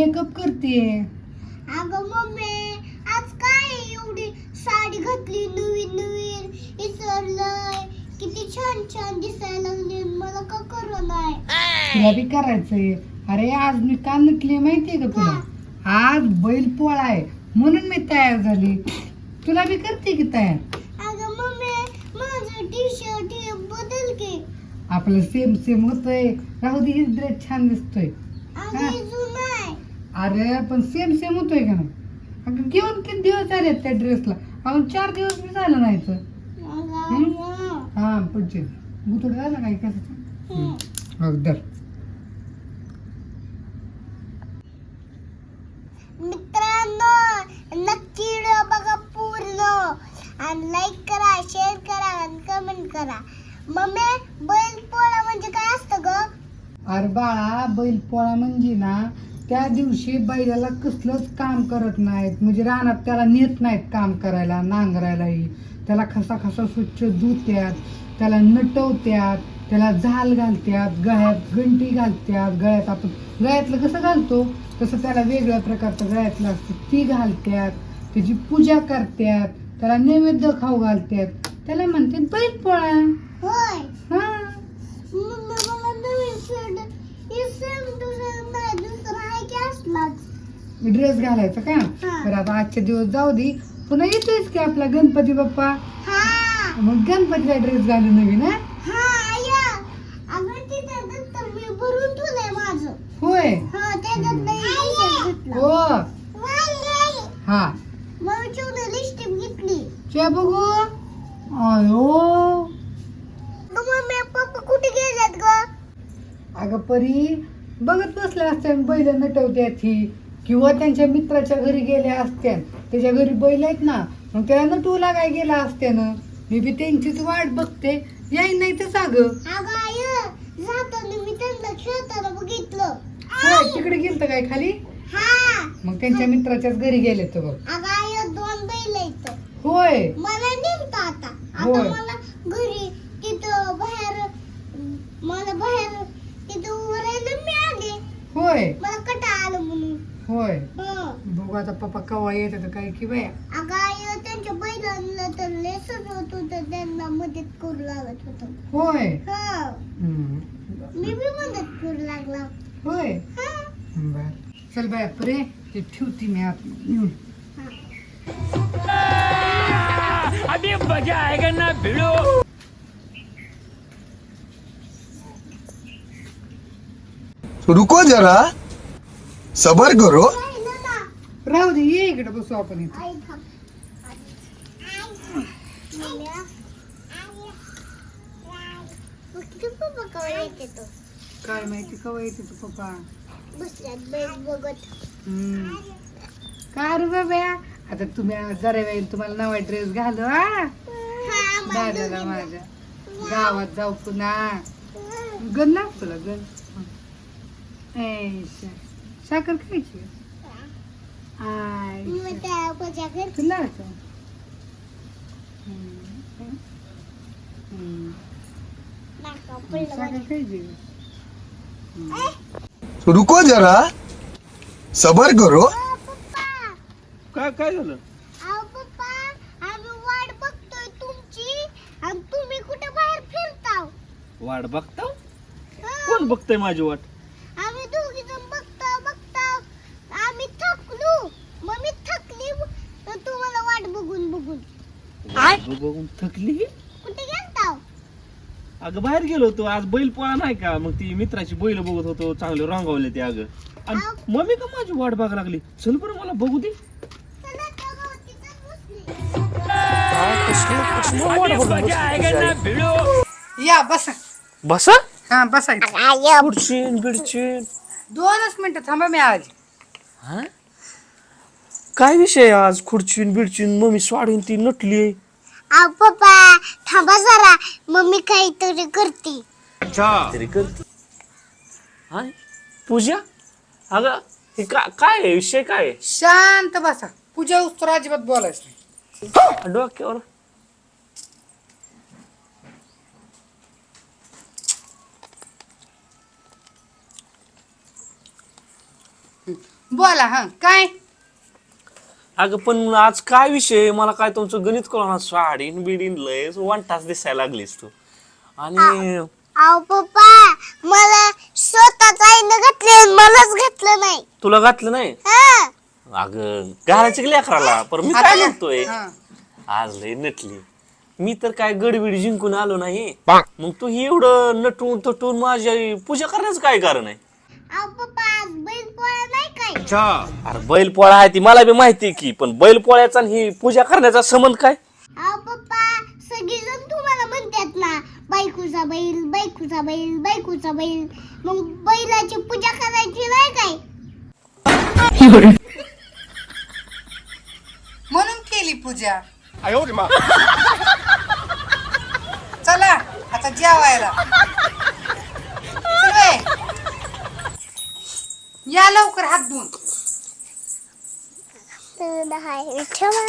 Makeup करते. अगं mummy आज काय एवढी साडी घातली नवीन नवीन? विसरलंय. किती छान छान दिसायला लागली मला का करू नाही तुला बी करायचंय. अरे आज मी का नटली माहितीये का तुला? आज बैल पोळा आहे. म्हणून मी तयार झाली. तुला बी करते की तयार? अगं मम्मी माझं टी शर्ट हे बदल की. आपलं सेम सेम होतोय. राहू दे ड्रेस छान दिसतोय. हा. जुनं अरे पण सेम सेम होतोय का नाही? अगं घेऊन किती दिवस झाले त्या ड्रेसला अजून चार दिवस बी झालं नाही तर. हा? पुढचे. गुतड झालं काय. कसं अगदर मित्रांनो नक्की व्हिडिओ बघा पूर्ण. आणि लाईक करा शेअर करा आणि कमेंट करा. मम्मी बैल पोळा म्हणजे काय असतं ग? अरे बाळा बैल पोळा म्हणजे ना त्या दिवशी बैलाला कसलंच काम करत नाहीत. म्हणजे रानात त्याला नेत नाहीत काम करायला नांगरायलाही. त्याला खसा खसा स्वच्छ धुत्यात त्याला नटवत्यात त्याला झाल घालत्यात गळ्यात गंटी घालत्यात गळ्यात आपण गळ्यातलं कसं घालतो? तसं त्याला वेगळ्या प्रकारचं गळ्यातलं असतं. ती घालत्यात त्याची पूजा करत्यात त्याला नैवेद्य खाऊ घालत्यात. त्याला म्हणतात बैल पोळा. हा मम्मी मला नवीन शर्ट हे सेम टू सेम नाही दुसरा आहे की असलाच ड्रेस घालायचा का? हा. तर आता आजचे दिवस जाऊ दे. पुन्हा येतोयच की आपला गणपती बाप्पा? हा. मग गणपतीला ड्रेस घालू नवीन हा? हा होय. हा हो. हा. मग चिवडं लिस्टिप घेतली. चे बघू. अयो कुठे ग? अगं परी बघत बसल्या असत्या बैल नटवत्या ती किंवा त्यांच्या मित्राच्या घरी गेल्या असत्या त्याच्या घरी बैल आहेत ना मग त्याला नटवला काय गेला असत्या ना मी बी त्यांचीच वाट बघते. याय नाही तर साग. अगं आय जाताना मी त्यांना खेळताना बघितलं. होय तिकडे गेलत काय खाली? हा. मग त्यांच्या मित्राच्याच घरी गेले तर बघ. अगं आय दोन बैल आहेत. होय. मला आता. आता होय. मला घरी तिथं बाहेर मला बाहेर तिथं उभं राहायला मिळाले होय मला कटा आलं म्हणून होय हं. बघू आता पप्पा कवा येत तर काय की बाया? अगं आई त्यांच्या बैलांना तर लेसन होत होतं. त्यांना मदत करू लागत होतं. होय? हा. हम्म. मी बी मदत करू लागला. होय? हा. बर. चल बाया परे. ते ठेवती मी आत. येऊन अभी मजा आएगा ना भिड़ो। रुको जरा. सबर करो. राहू दे ये इकडे बसू आपण इथे. काय माहिती कवा येते तू पप्पा? हम्म. का रे बाबा? आता तुम्ही आज जरा वेळ तुम्हाला नवा ड्रेस घालू हा? दादाला माझ्या. गावात जाऊ पुन्हा. गण लाग तुला गण. ऐशा. साखर खायची मी त्या माझ्या घरी तुला असं. हम्म. हम्म. नाका माझ्या. खायची रुको जरा सबर करो पप्पा काय काय झालं अहो पप्पा आम्ही वाट बघतोय तुमची आणि तुम्ही कुठे बाहेर फिरताव वाट बघता. कोण बघतय माझी वाट आम्ही दोघी जण बघतो बघतो आम्ही थकलो मग मी थकली तर तुम्हाला वाट बघून बघून वाट बघून थकली? कुठे अगं बाहेर गेलो होतो. आज बैल पोळा नाही का? मग ती मित्राची बैल बघत होतो. चांगले रंगावले ते अगं. आणि मम्मी का माझी वाट बघायला लागली? चल बरं मला बघू दे. या बसा. बसा? हा बसायचं खुर्चीन बिडचीन? दोनच मिनिटं थांबा मी आज हा? काय विषय आज? खुर्चीन बिडचीन मम्मी स्वाडीन ती नटली अहो पप्पा थांबा जरा. मम्मी काहीतरी करते. तरी करते. हा पूजा? अगं हे का काय आहे? विषय काय आहे? शांत बसा. पूजा उस्तर अजिबात बोलायचं नाही. डोक्यावर. बोला हा. काय? अगं पण आज काय विषय? आहे? मला काय तुमचं गणित कळणार साडीन बिडीन लय वन तास दिसायला लागलीस तू. आणि अहो पप्पा मला स्वतःच आईनं घातले मलाच घातलं नाही. तुला घातलं नाही? हा. अगं घालायची की लेकराला? पण मी काय म्हणतोय. आज लय नटली. मी तर काय गडबिड जिंकून आलो नाही. मग तू ही एवढं नटून तटून माझ्या पूजा करण्याचं काय कारण आहे? अहो पप्पा आज बैल काय अरे बैल पोळा आहे ती मला बी माहिती आहे की पण बैल पोळ्याचा आणि ही पूजा करण्याचा संबंध काय? अहो पप्पा सगळेजण तुम्हाला म्हणतात ना बायकोचा बैल बायकोचा बैल बायकोचा बैल. मग बैलाची पूजा करायची नाही काय? म्हणून केली पूजा. चला आता जेवायला. चल. या लवकर हात धुवून तर हाय ठेवा